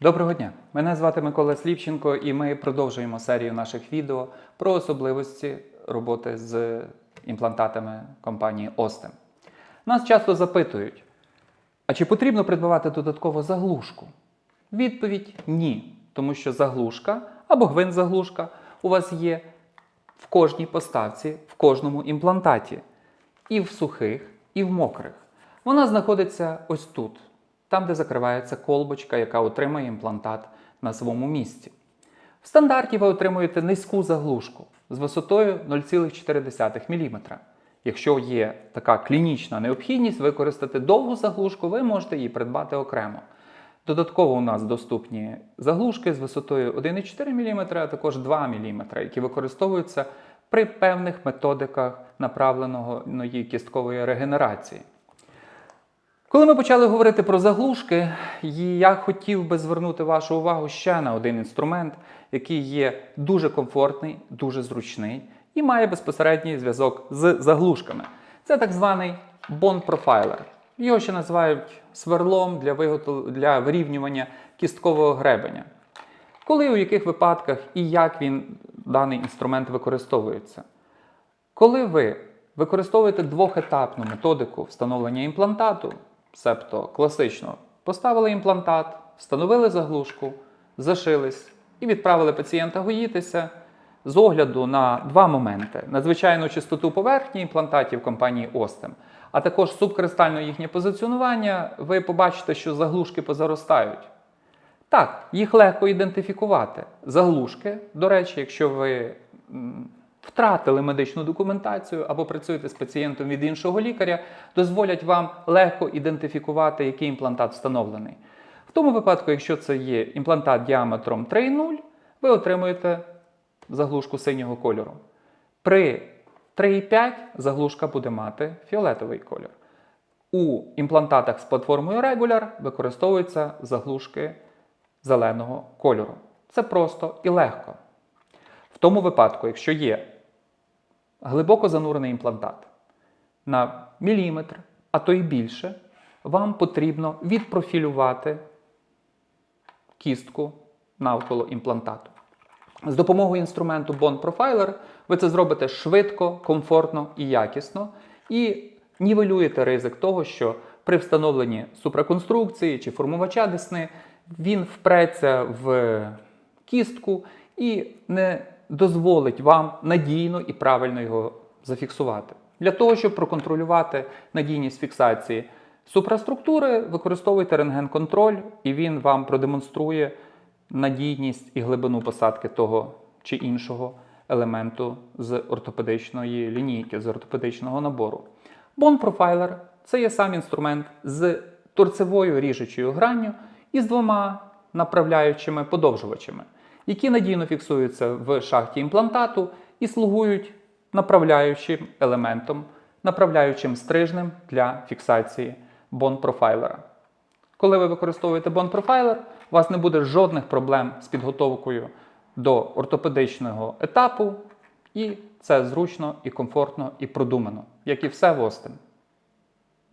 Доброго дня! Мене звати Микола Слівченко, і ми продовжуємо серію наших відео про особливості роботи з імплантатами компанії Остем. Нас часто запитують: а чи потрібно придбавати додатково заглушку? Відповідь ні, тому що заглушка або гвинт-заглушка у вас є в кожній поставці, в кожному імплантаті, і в сухих, і в мокрих. Вона знаходиться ось тут, там, де закривається колбочка, яка отримує імплантат на своєму місці. В стандарті ви отримуєте низьку заглушку з висотою 0,4 мм. Якщо є така клінічна необхідність використати довгу заглушку, ви можете її придбати окремо. Додатково у нас доступні заглушки з висотою 1,4 мм, а також 2 мм, які використовуються при певних методиках направленої кісткової регенерації. Коли ми почали говорити про заглушки, я хотів би звернути вашу увагу ще на один інструмент, який є дуже комфортний, дуже зручний і має безпосередній зв'язок з заглушками. Це так званий Bond Profiler. Його ще називають сверлом для, виготов... для вирівнювання кісткового гребеня. Коли у яких випадках і як він даний інструмент використовується? Коли ви використовуєте двохетапну методику встановлення імплантату, себто класично поставили імплантат, встановили заглушку, зашились і відправили пацієнта гоїтися з огляду на два моменти: надзвичайну чистоту поверхні імплантатів компанії Остем, а також субкристальне їхнє позиціонування, ви побачите, що заглушки позаростають. Так, їх легко ідентифікувати. Заглушки, до речі, якщо ви втратили медичну документацію або працюєте з пацієнтом від іншого лікаря, дозволять вам легко ідентифікувати, який імплантат встановлений. В тому випадку, якщо це є імплантат діаметром 3,0, ви отримуєте заглушку синього кольору. При 3,5 заглушка буде мати фіолетовий колір. У імплантатах з платформою Regular використовуються заглушки зеленого кольору. Це просто і легко. В тому випадку, якщо є глибоко занурений імплантат на міліметр, а то й більше, вам потрібно відпрофілювати кістку навколо імплантату. З допомогою інструменту Bond Profiler ви це зробите швидко, комфортно і якісно, і нівелюєте ризик того, що при встановленні супраконструкції чи формувача десни він впреться в кістку і не дозволить вам надійно і правильно його зафіксувати. Для того, щоб проконтролювати надійність фіксації супраструктури, використовуйте рентген-контроль, і він вам продемонструє надійність і глибину посадки того чи іншого елементу з ортопедичної лінійки, з ортопедичного набору. Bone Profiler – це є сам інструмент з торцевою ріжучою гранню і з двома направляючими подовжувачами, які надійно фіксуються в шахті імплантату і слугують направляючим елементом, направляючим стрижнем для фіксації Profiler. Коли ви використовуєте Profiler, у вас не буде жодних проблем з підготовкою до ортопедичного етапу, і це зручно і комфортно і продумано, як і все в Остен.